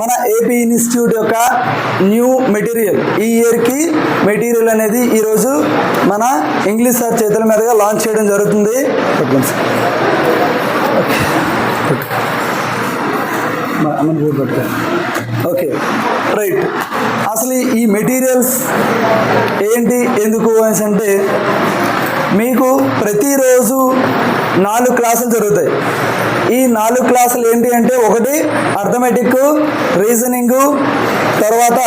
మన AP institute యొక్క new material ఈ ఇయర్కి మెటీరియల్ అనేది ఈరోజు మన ఇంగ్లీష్ సార్ చేతుల మీదుగా లాంచ్ చేయడం జరుగుతుంది. ఓకే రైట్ అసలు ఈ మెటీరియల్స్ ఏంటి ఎందుకు అనేసి అంటే మీకు ప్రతిరోజు నాలుగు క్లాసులు జరుగుతాయి. ఈ నాలుగు క్లాసులు ఏంటి అంటే ఒకటి అర్థమెటిక్ రీజనింగ్ తర్వాత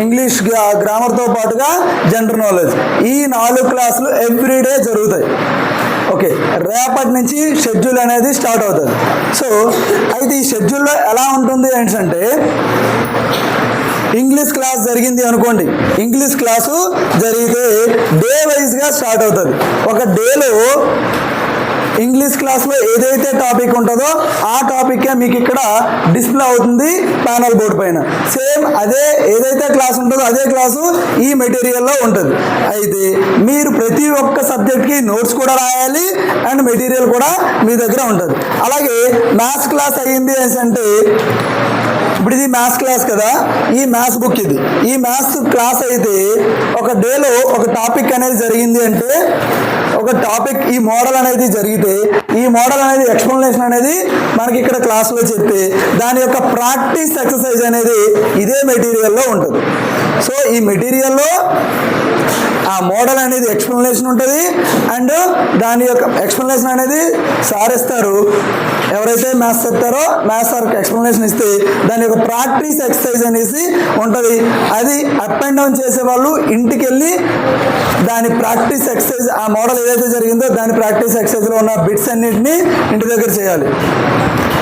ఇంగ్లీష్ గ్రా- గ్రామర్తో పాటుగా జనరల్ నాలెడ్జ్. ఈ నాలుగు క్లాసులు ఎవ్రీడే జరుగుతాయి. ఓకే రేపటి నుంచి షెడ్యూల్ అనేది స్టార్ట్ అవుతుంది. సో అయితే ఈ షెడ్యూల్లో ఎలా ఉంటుంది అంటే ఇంగ్లీష్ క్లాస్ జరిగింది అనుకోండి. ఇంగ్లీష్ క్లాసు జరిగితే డే వైజ్గా స్టార్ట్ అవుతుంది. ఒక డేలో ఇంగ్లీష్ క్లాస్లో ఏదైతే టాపిక్ ఉంటుందో ఆ టాపిక్కే మీకు ఇక్కడ డిస్ప్లే అవుతుంది ప్యానల్ బోర్డు పైన. సేమ్ అదే ఏదైతే క్లాస్ ఉంటుందో అదే క్లాసు ఈ మెటీరియల్లో ఉంటుంది. అయితే మీరు ప్రతి ఒక్క సబ్జెక్ట్కి నోట్స్ కూడా రాయాలి అండ్ మెటీరియల్ కూడా మీ దగ్గర ఉంటుంది. అలాగే మ్యాథ్స్ క్లాస్ అయ్యింది అనేసి అంటే ఇప్పుడు ఇది మ్యాథ్స్ క్లాస్ కదా ఈ మ్యాథ్స్ బుక్ ఇది. ఈ మ్యాథ్స్ క్లాస్ అయితే ఒక డేలో ఒక టాపిక్ అనేది జరిగింది అంటే ఒక టాపిక్ ఈ మోడల్ అనేది జరిగితే ఈ మోడల్ అనేది ఎక్స్ప్లెనేషన్ అనేది మనకి ఇక్కడ క్లాస్లో చెప్తే దాని యొక్క ప్రాక్టీస్ ఎక్సర్సైజ్ అనేది ఇదే మెటీరియల్లో ఉంటుంది. సో ఈ మెటీరియల్లో ఆ మోడల్ అనేది ఎక్స్ప్లెనేషన్ ఉంటుంది. అండ్ దాని యొక్క ఎక్స్ప్లెనేషన్ అనేది సారిస్తారు ఎవరైతే మ్యాథ్స్ చెప్తారో మ్యాథ్స్ సార్కి ఎక్స్ప్లెనేషన్ ఇస్తే దాని యొక్క ప్రాక్టీస్ ఎక్సర్సైజ్ అనేసి ఉంటుంది. అది అప్ అండ్ డౌన్ చేసే వాళ్ళు ఇంటికి వెళ్ళి దాని ప్రాక్టీస్ ఎక్సర్సైజ్ ఆ మోడల్ ఏదైతే జరిగిందో దాని ప్రాక్టీస్ ఎక్సర్సైజ్లో ఉన్న బిట్స్ అన్నింటినీ ఇంటి దగ్గర చేయాలి.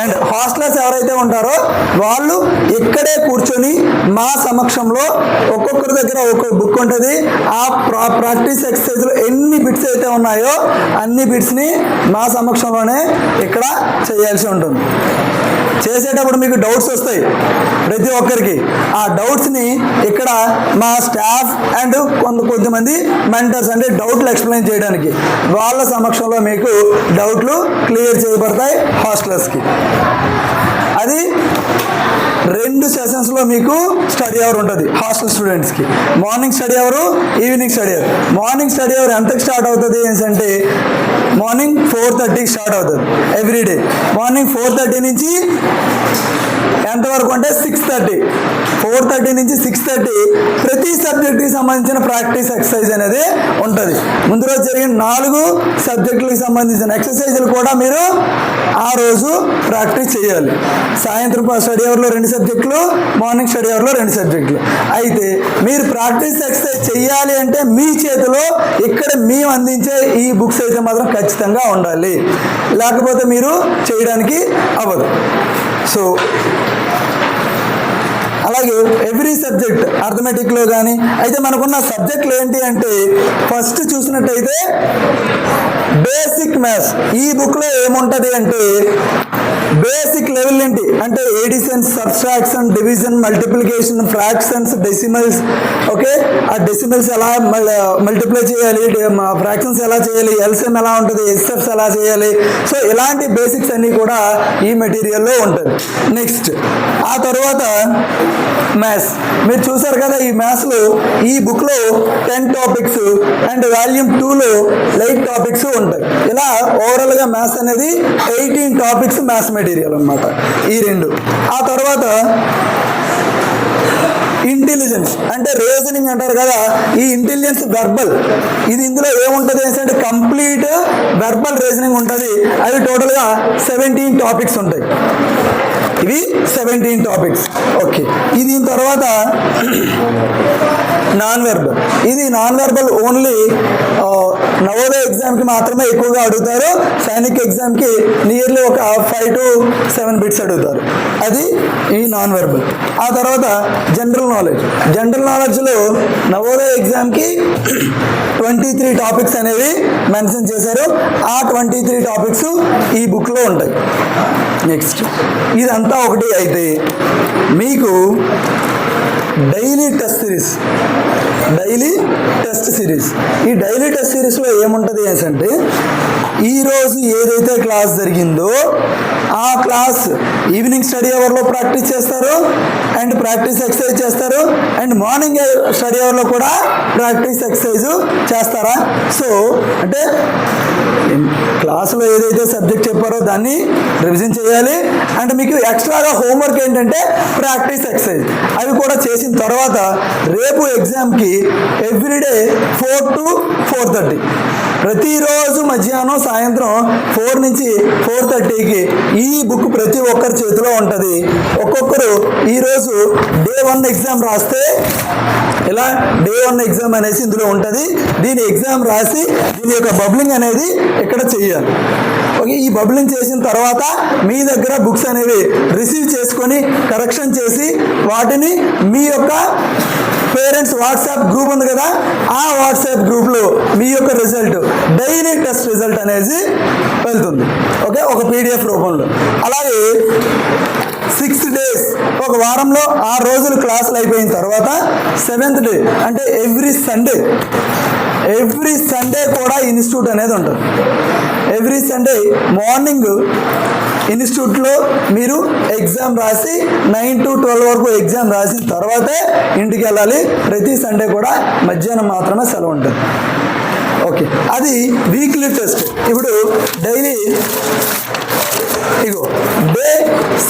అండ్ హాస్టలర్స్ ఎవరైతే ఉంటారో వాళ్ళు ఇక్కడే కూర్చొని మా సమక్షంలో ఒక్కొక్కరి దగ్గర ఒక్కొక్క బుక్ ఉంటుంది. ఆ ప్రాక్టీస్ ఎక్సర్సైజ్లో ఎన్ని బిట్స్ అయితే ఉన్నాయో అన్ని బిట్స్ని మా సమక్షంలోనే ఇక్కడ చేయాల్సి ఉంటుంది. చేసేటప్పుడు మీకు డౌట్స్ వస్తాయి ప్రతి ఒక్కరికి. ఆ డౌట్స్ని ఇక్కడ మా స్టాఫ్ అండ్ కొంత కొంతమంది మెంటర్స్ అంటే డౌట్లు ఎక్స్ప్లెయిన్ చేయడానికి వాళ్ళ సమక్షంలో మీకు డౌట్లు క్లియర్ చేయబడతాయి హాస్టలర్స్కి అది రెండు సెషన్స్లో మీకు స్టడీ అవర్ ఉంటుంది హాస్టల్ స్టూడెంట్స్కి morning study hour evening study hour morning study hour ఎంతకు స్టార్ట్ అవుతుంది ఏంటంటే మార్నింగ్ ఫోర్ థర్టీకి స్టార్ట్ అవుతుంది ఎవ్రీడే మార్నింగ్ ఫోర్ థర్టీ నుంచి ఎంతవరకు అంటే సిక్స్ థర్టీ. ఫోర్ థర్టీ నుంచి సిక్స్ థర్టీ ప్రతి సబ్జెక్ట్కి సంబంధించిన ప్రాక్టీస్ ఎక్సర్సైజ్ అనేది ఉంటుంది. ముందు రోజు జరిగిన నాలుగు సబ్జెక్టులకు సంబంధించిన ఎక్సర్సైజులు కూడా మీరు ఆ రోజు ప్రాక్టీస్ చేయాలి. సాయంత్రం స్టడీ అవర్లో రెండు సబ్జెక్టులు మార్నింగ్ స్టడీ అవర్లో రెండు సబ్జెక్టులు. అయితే మీరు ప్రాక్టీస్ ఎక్సర్సైజ్ చేయాలి అంటే మీ చేతిలో ఇక్కడ మేము అందించే ఈ బుక్స్ అయితే మాత్రం ఖచ్చితంగా ఉండాలి. లేకపోతే మీరు చేయడానికి అవ్వదు. సో అలాగే ఎవ్రీ సబ్జెక్ట్ అర్థమెటిక్లో కానీ అయితే మనకున్న సబ్జెక్టులు ఏంటి అంటే ఫస్ట్ చూసినట్టయితే బేసిక్ మ్యాథ్స్ ఈ బుక్లో ఏముంటుంది అంటే బేసిక్ లెవెల్ ఏంటి? అంటే additions subtraction division multiplication fractions decimals okay ఆ డెసిమల్స్ ఎలా మల్టిప్లై చేయాలి? ఫ్రాక్షన్స్ ఎలా చేయాలి? ఎల్సిఎం ఎలా ఉంటుంది? ఎస్ఎఫ్స్ ఎలా చేయాలి? సో ఇలాంటి బేసిక్స్ అన్నీ కూడా ఈ మెటీరియల్లో ఉంటుంది నెక్స్ట్ ఆ తర్వాత మ్యాథ్స్ మీరు చూసారు కదా ఈ మ్యాథ్స్లో ఈ బుక్లో టెన్ టాపిక్స్ అండ్ వాల్యూమ్ టూలో లైట్ టాపిక్స్ ఉంటాయి. ఇలా ఓవరాల్గా మ్యాథ్స్ అనేది ఎయిటీన్ టాపిక్స్ మ్యాథ్స్ మెటీరియల్ అన్నమాట. ఈ రెండు. ఆ తర్వాత ఇంటెలిజెన్స్. అంటే రీజనింగ్ అంటారు కదా ఈ ఇంటెలిజెన్స్ వెర్బల్ ఇది ఇందులో ఏముంటుంది అంటే కంప్లీట్ వెర్బల్ రీజనింగ్ ఉంటుంది. అవి టోటల్గా సెవెంటీన్ టాపిక్స్ ఉంటాయి. ఇవి సెవెంటీన్ టాపిక్స్ ఓకే. ఇది దీని తర్వాత నాన్ వెర్బల్ ఇది నాన్ వెర్బల్ ఓన్లీ నవోదయ ఎగ్జామ్కి మాత్రమే ఎక్కువగా అడుగుతారు. సైనిక్ ఎగ్జామ్కి నియర్లీ ఒక ఫైవ్ టు సెవెన్ బిట్స్ అడుగుతారు. అది ఈ నాన్ వెర్బల్ ఆ తర్వాత జనరల్ నాలెడ్జ్ జనరల్ నాలెడ్జ్లో నవోదయ ఎగ్జామ్కి ట్వంటీ త్రీ టాపిక్స్ అనేవి మెన్షన్ చేశారు. ఆ ట్వంటీ త్రీ టాపిక్స్ ఈ బుక్లో ఉంటాయి. నెక్స్ట్ ఇదంతా ఒకటి అయితే మీకు daily test series daily test series. ఈ డైలీ టెస్ట్ సిరీస్లో ఏముంటుంది అంటే ఈరోజు ఏదైతే క్లాస్ జరిగిందో ఆ క్లాస్ ఈవినింగ్ స్టడీ అవర్లో ప్రాక్టీస్ చేస్తారు అండ్ ప్రాక్టీస్ ఎక్సర్సైజ్ చేస్తారు అండ్ మార్నింగ్ స్టడీ అవర్లో కూడా ప్రాక్టీస్ ఎక్సర్సైజ్ చేస్తారా? సో అంటే క్లాసులో ఏదైతే సబ్జెక్ట్ చెప్పారో దాన్ని రివిజన్ చేయాలి అండ్ మీకు ఎక్స్ట్రాగా హోంవర్క్ ఏంటంటే ప్రాక్టీస్ ఎక్సర్సైజ్. అవి కూడా చేసిన తర్వాత రేపు ఎగ్జామ్కి everyday four to four thirty ప్రతిరోజు మధ్యాహ్నం సాయంత్రం ఫోర్ నుంచి ఫోర్ థర్టీకి ఈ బుక్ ప్రతి ఒక్కరి చేతిలో ఉంటుంది. ఒక్కొక్కరు ఈరోజు డే వన్ ఎగ్జామ్ రాస్తే ఇలా డే వన్ ఎగ్జామ్ అనేసి ఇందులో ఉంటుంది. దీని ఎగ్జామ్ రాసి దీని యొక్క బబ్లింగ్ అనేది ఇక్కడ చేయాలి? ఓకే ఈ బబ్లింగ్ చేసిన తర్వాత మీ దగ్గర బుక్స్ అనేవి రిసీవ్ చేసుకొని కరెక్షన్ చేసి వాటిని మీ యొక్క పేరెంట్స్ వాట్సాప్ గ్రూప్ ఉంది కదా ఆ వాట్సాప్ గ్రూప్లో మీ యొక్క రిజల్ట్ డైలీ టెస్ట్ రిజల్ట్ అనేది వెళ్తుంది. ఓకే ఒక పీడిఎఫ్ రూపంలో. అలాగే సిక్స్ డేస్ ఒక వారంలో ఆరు రోజులు క్లాసులు అయిపోయిన తర్వాత సెవెంత్ డే అంటే ఎవ్రీ సండే ఎవ్రీ సండే కూడా ఇన్స్టిట్యూట్ అనేది ఉంటుంది. ఎవ్రీ సండే మార్నింగ్ ఇన్స్టిట్యూట్లో మీరు ఎగ్జామ్ రాసి నైన్ టు ట్వెల్వ్ వరకు ఎగ్జామ్ రాసిన తర్వాతే ఇంటికి వెళ్ళాలి. ప్రతి సండే కూడా మధ్యాహ్నం మాత్రమే సెలవు ఉంటుంది. ఓకే. అది వీక్లీ టెస్ట్. ఇప్పుడు డైలీ ఇగో డే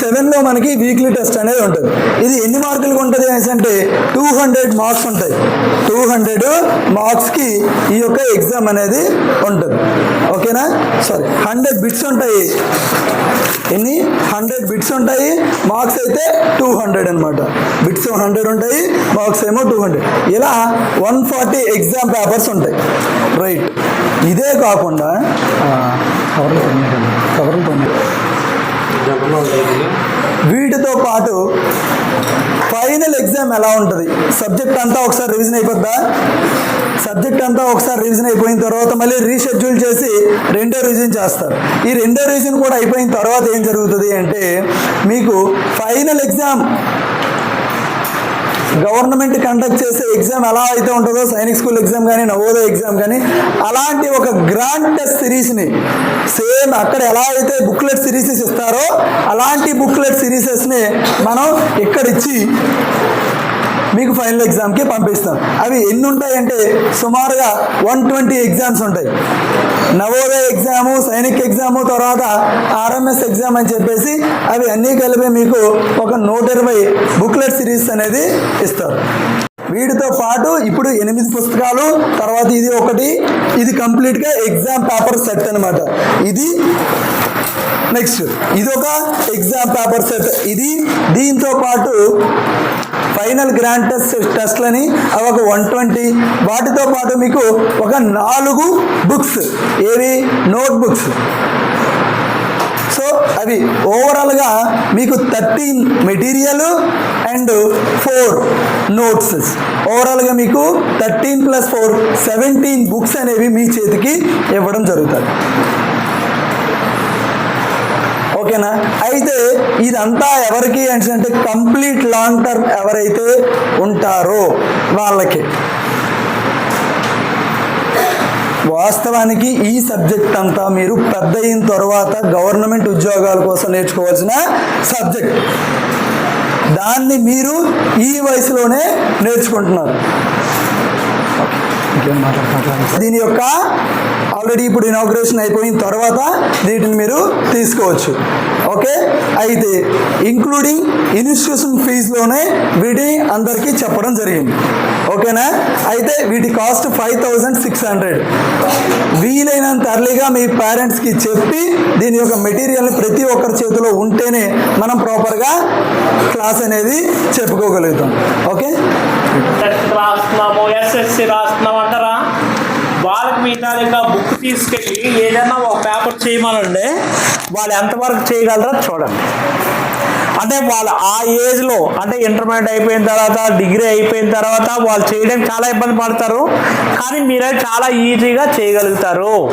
సెవెన్లో మనకి వీక్లీ టెస్ట్ అనేది ఉంటుంది. ఇది ఎన్ని మార్కులకు ఉంటుంది అనేసి అంటే టూ హండ్రెడ్ మార్క్స్ ఉంటాయి. టూ హండ్రెడ్ మార్క్స్కి ఈ యొక్క ఎగ్జామ్ అనేది ఉంటుంది. ఓకేనా? సారీ హండ్రెడ్ బిట్స్ ఉంటాయి. ఎన్ని? హండ్రెడ్ బిట్స్ ఉంటాయి. మార్క్స్ అయితే టూ హండ్రెడ్ అనమాట బిట్స్ హండ్రెడ్ ఉంటాయి మార్క్స్ ఏమో టూ హండ్రెడ్ ఇలా వన్ ఫార్టీ ఎగ్జామ్ పేపర్స్ ఉంటాయి. రైట్ ఇదే కాకుండా పాటు ఫైనల్ ఎగ్జామ్ ఎలా ఉంటుంది? సబ్జెక్ట్ అంతా ఒకసారి రివిజన్ అయిపోద్దా? సబ్జెక్ట్ అంతా ఒకసారి రివిజన్ అయిపోయిన తర్వాత మళ్ళీ రీషెడ్యూల్ చేసి రెండో రివిజన్ చేస్తారు. ఈ రెండో రివిజన్ కూడా అయిపోయిన తర్వాత ఏం జరుగుతుంది అంటే మీకు ఫైనల్ ఎగ్జామ్ గవర్నమెంట్ కండక్ట్ చేసే ఎగ్జామ్ ఎలా అయితే ఉంటుందో సైనిక్ స్కూల్ ఎగ్జామ్ కానీ నవోదయ ఎగ్జామ్ కానీ అలాంటి ఒక గ్రాండ్ టెస్ట్ సిరీస్ని సేమ్ అక్కడ ఎలా అయితే బుక్లెట్ సిరీసెస్ ఇస్తారో అలాంటి బుక్లెట్ సిరీసెస్ని మనం ఇక్కడ ఇచ్చి మీకు ఫైనల్ ఎగ్జామ్కి పంపిస్తాం. అవి ఎన్ని ఉంటాయంటే సుమారుగా వన్ ట్వంటీ ఎగ్జామ్స్ ఉంటాయి. నవోదయ ఎగ్జాము సైనిక్ ఎగ్జాము తర్వాత ఆర్ఎంఎస్ ఎగ్జామ్ అని చెప్పేసి అవి అన్నీ కలిపి మీకు ఒక నూట ఇరవై బుక్లెట్ సిరీస్ అనేది ఇస్తారు. వీటితో పాటు ఇప్పుడు ఎనిమిది పుస్తకాలు తర్వాత ఇది ఒకటి ఇది కంప్లీట్గా ఎగ్జామ్ పేపర్ సెట్ అన్నమాట. ఇది నెక్స్ట్ ఇది ఒక ఎగ్జామ్ పేపర్ సెట్ ఇది దీంతో పాటు ఫైనల్ గ్రాండ్ టెస్ట్ టెస్ట్లని అవి ఒక వన్ ట్వంటీ వాటితో పాటు మీకు ఒక నాలుగు బుక్స్ ఏవి? నోట్ బుక్స్ సో అవి ఓవరాల్గా మీకు thirteen material and four notes ఓవరాల్గా మీకు thirteen plus four seventeen books అనేవి మీ చేతికి ఇవ్వడం జరుగుతుంది ఓకేనా? అయితే ఇదంతా ఎవరికి అంటే కంప్లీట్ లాంగ్ టర్మ్ ఎవరైతే ఉంటారో వాళ్ళకి. వాస్తవానికి ఈ సబ్జెక్ట్ అంతా మీరు పెద్ద అయిన తర్వాత గవర్నమెంట్ ఉద్యోగాల కోసం నేర్చుకోవాల్సిన సబ్జెక్ట్. దాన్ని మీరు ఈ వయసులోనే నేర్చుకుంటున్నారు. దీని యొక్క ఆల్రెడీ ఇప్పుడు ఇనాగ్రేషన్ అయిపోయిన తర్వాత వీటిని మీరు తీసుకోవచ్చు. ఓకే అయితే ఇంక్లూడింగ్ ఇన్స్టిట్యూషన్ ఫీజులోనే వీటిని అందరికీ చెప్పడం జరిగింది. ఓకేనా అయితే వీటి cost five thousand six hundred వీలైనంత అర్లీగా మీ పేరెంట్స్కి చెప్పి దీని యొక్క మెటీరియల్ ప్రతి ఒక్కరి చేతిలో ఉంటేనే మనం ప్రాపర్గా క్లాస్ అనేది చెప్పుకోగలుగుతాం. ఓకే రాస్తున్నాము ఎస్ఎస్సి రాస్తున్నాము అంటారు యొక్క బుక్ తీసుకెళ్ళి ఏదైనా ఒక పేపర్ చేయమనండి వాళ్ళు ఎంతవరకు చేయగలరో చూడండి. అంటే వాళ్ళు ఆ ఏజ్లో అంటే ఇంటర్మీడియట్ అయిపోయిన తర్వాత డిగ్రీ అయిపోయిన తర్వాత వాళ్ళు చేయడానికి చాలా ఇబ్బంది పడతారు. కానీ మీరే చాలా ఈజీగా చేయగలుగుతారు.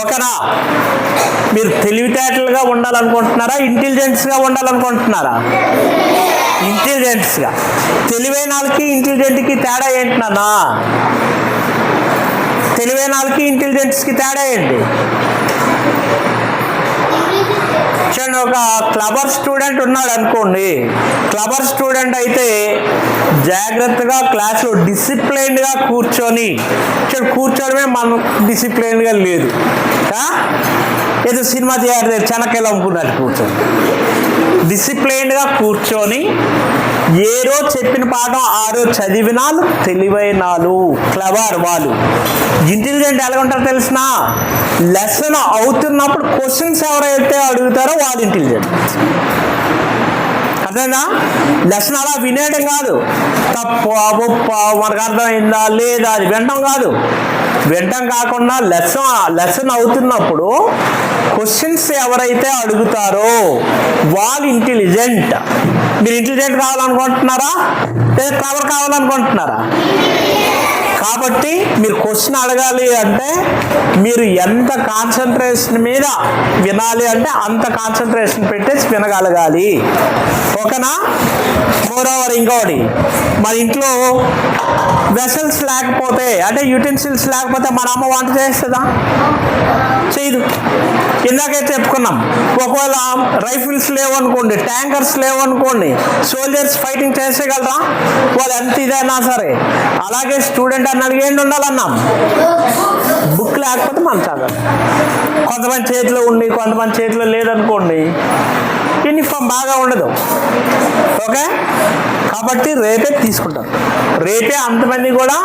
ఓకేనా? మీరు తెలివితేటలుగా ఉండాలనుకుంటున్నారా? ఇంటెలిజెన్స్గా ఉండాలనుకుంటున్నారా? ఇంటెలిజెన్స్గా తెలివైన వాళ్ళకి ఇంటెలిజెంట్కి తేడా ఏంటి నాన్న ఇంటెలిజెన్స్కి తేడా ఏంటి? చూడండి ఒక క్లబర్ స్టూడెంట్ ఉన్నాడు అనుకోండి. క్లబర్ స్టూడెంట్ అయితే జాగ్రత్తగా క్లాస్లో డిసిప్లైన్డ్గా కూర్చొని చూడండి కూర్చోవడమే మనం డిసిప్లైన్గా లేదు. ఏదో సినిమా థియేటర్ చెనక్కాయలు అమ్ముకున్నట్టు కూర్చొని. డిసిప్లైన్డ్గా కూర్చొని ఏ రోజు చెప్పిన పాఠం ఆ రోజు చదివినాలు తెలివైనాలు క్లవర్ వాళ్ళు. ఇంటెలిజెంట్ ఎలా ఉంటారో తెలిసిన? లెసన్ అవుతున్నప్పుడు క్వశ్చన్స్ ఎవరైతే అడుగుతారో వాళ్ళు ఇంటెలిజెంట్ అర్థమైందా? లెసన్ అలా వినేయడం కాదు. తప్పు మనకు అర్థమైందా లేదా అది వినడం కాదు. వినటం కాకుండా లెసన్ లెసన్ అవుతున్నప్పుడు క్వశ్చన్స్ ఎవరైతే అడుగుతారో వాళ్ళు ఇంటెలిజెంట్ మీరు ఇంటెలిజెంట్ కావాలనుకుంటున్నారా? లేదా కవర్ కావాలనుకుంటున్నారా? కాబట్టి మీరు క్వశ్చన్ అడగాలి అంటే మీరు ఎంత కాన్సన్ట్రేషన్ మీద వినాలి అంటే అంత కాన్సన్ట్రేషన్ పెట్టేసి వినగలగాలి. ఓకేనా? మోర్ ఓవర్ ఇంకోటి. మన ఇంట్లో వెసల్స్ లేకపోతే అంటే యూటెన్సిల్స్ లేకపోతే మన అమ్మ వంట చేస్తుందా? చేయదు ఇందాకైతే చెప్పుకున్నాం. ఒకవేళ రైఫిల్స్ లేవనుకోండి ట్యాంకర్స్ లేవనుకోండి సోల్జర్స్ ఫైటింగ్ చేసేయగలరా? వాళ్ళు ఎంత ఇదైనా సరే. అలాగే స్టూడెంట్ అన్నది ఏంటి ఉండాలన్నాం. బుక్ లేకపోతే మనం చదవాలి. కొంతమంది చేతిలో ఉండి కొంతమంది చేతిలో లేదనుకోండి యూనిఫామ్ బాగా ఉండదు. ఓకే? కాబట్టి రేపే తీసుకుంటాం రేపే అంతమంది కూడా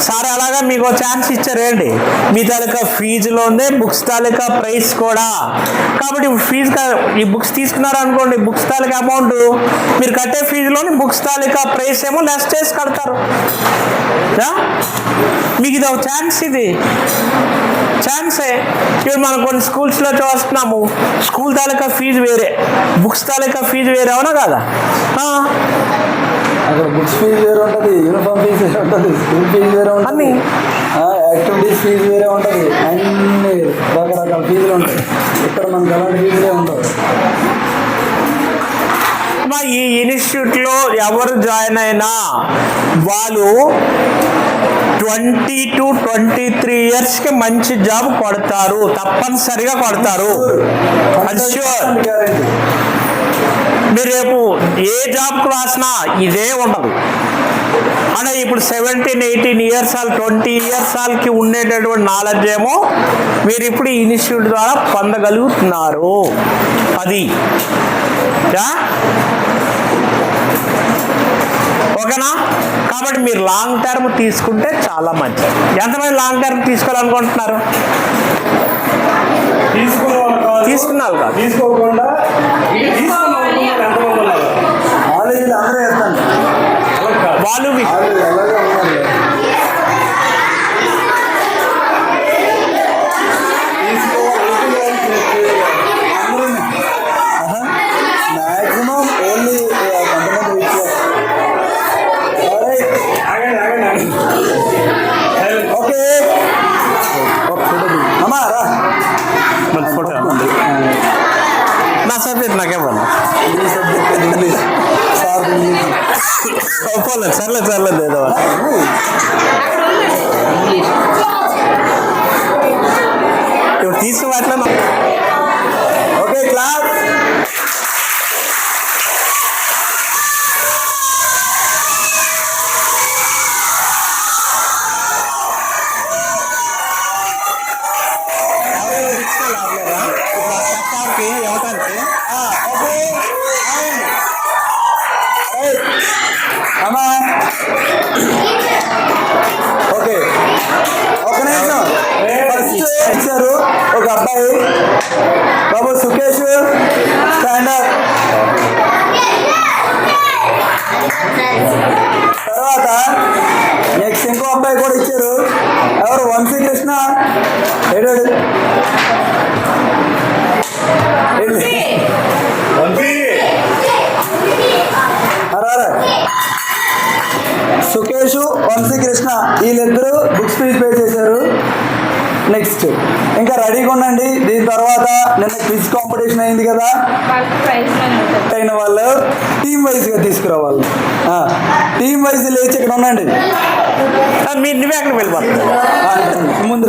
సార్ అలాగా మీకు ఛాన్స్ ఇచ్చారేంటి మీ తాలూకా ఫీజులో ఉందే బుక్స్ తాలూకా ప్రైస్ కూడా. కాబట్టి ఫీజు ఈ బుక్స్ తీసుకున్నారు అనుకోండి బుక్స్ తాలూకా అమౌంట్ మీరు కట్టే ఫీజులోని బుక్స్ తాలూకా ప్రైస్ ఏమో లెస్ చేసి కడతారు. మీకు ఇది ఒక ఛాన్స్ ఇది. ఛాన్సే ఇప్పుడు మనం కొన్ని స్కూల్స్లో చూస్తున్నాము. స్కూల్ తాలూకా ఫీజు వేరే. బుక్స్ తాలూకా ఫీజు వేరే అవునా కదా? అక్కడ బుక్స్ ఫీజు వేరే ఉంటుంది యూనిఫామ్ ఫీజు వేరే ఉంటుంది స్కూల్ ఫీజు వేరే అన్నీ. ఉంటుంది యాక్టివిటీస్ ఫీజు వేరే ఉంటుంది అన్ని రకరకాల ఫీజులు ఉంటాయి. ఇక్కడ మనకు అలాంటి ఫీజులే ఉండవు. ఈ ఇన్స్టిట్యూట్లో ఎవరు జాయిన్ అయినా వాళ్ళు ట్వంటీ టు ట్వంటీ త్రీ ఇయర్స్కి మంచి జాబ్ కొడతారు. తప్పనిసరిగా కొడతారు. అది మీరు రేపు ఏ జాబ్కి రాసినా ఇదే ఉండదు. అంటే ఇప్పుడు seventeen eighteen years old twenty years ఆల్కి ఉండేటటువంటి నాలెడ్జ్ ఏమో మీరు ఇప్పుడు ఈ ఇన్స్టిట్యూట్ ద్వారా పొందగలుగుతున్నారు. అది. ఓకేనా కాబట్టి మీరు లాంగ్ టర్మ్ తీసుకుంటే చాలా మంచిది. ఎంతమంది లాంగ్ టర్మ్ తీసుకోవాలనుకుంటున్నారు? తీసుకున్నారు కాదు. తీసుకోకుండా వాళ్ళు पेयर में दे दो బాబు సుకేష్ స్టాండర్డ్ తర్వాత నెక్స్ట్ ఇంకో అబ్బాయి కూడా ఇచ్చారు. ఎవరు? వంశీ కృష్ణ సుకేష్ వంశీ కృష్ణ వీళ్ళిద్దరూ బుక్స్ ఫీజ్ పే చేశారు. నెక్స్ట్ ఇంకా రెడీగా ఉండండి. నిన్న క్విజ్ కాంపిటీషన్ అయింది కదా? అయిన వాళ్ళు టీమ్ వైజ్గా తీసుకురావాలి. టీమ్ వైజ్ లేచి ఇక్కడ ఉండండి. మీరు నువ్వే అక్కడ ముందు?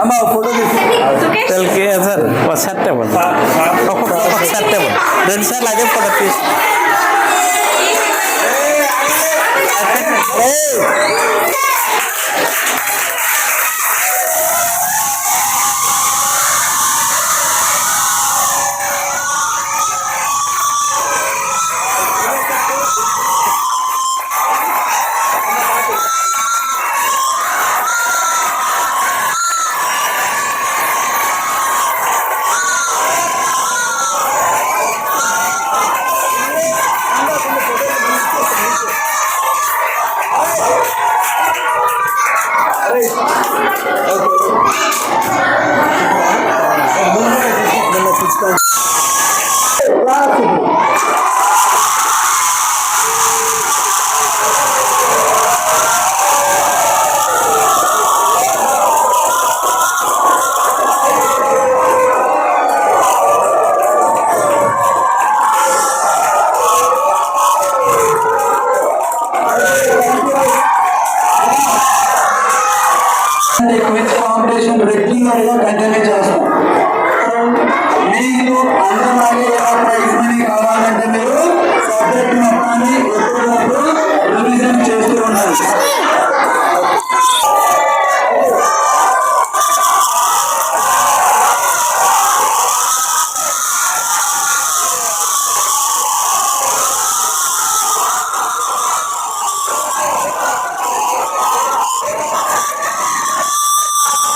అమ్మ ఫోటో తీసి సుకేష్ వీళ్ళకి సార్ ఒక సెట్ ఇవ్వండి. సెట్ ఇవ్వండి. రెండు సార్లు అదే ఫోటో తీసి ఏయ్! あっ!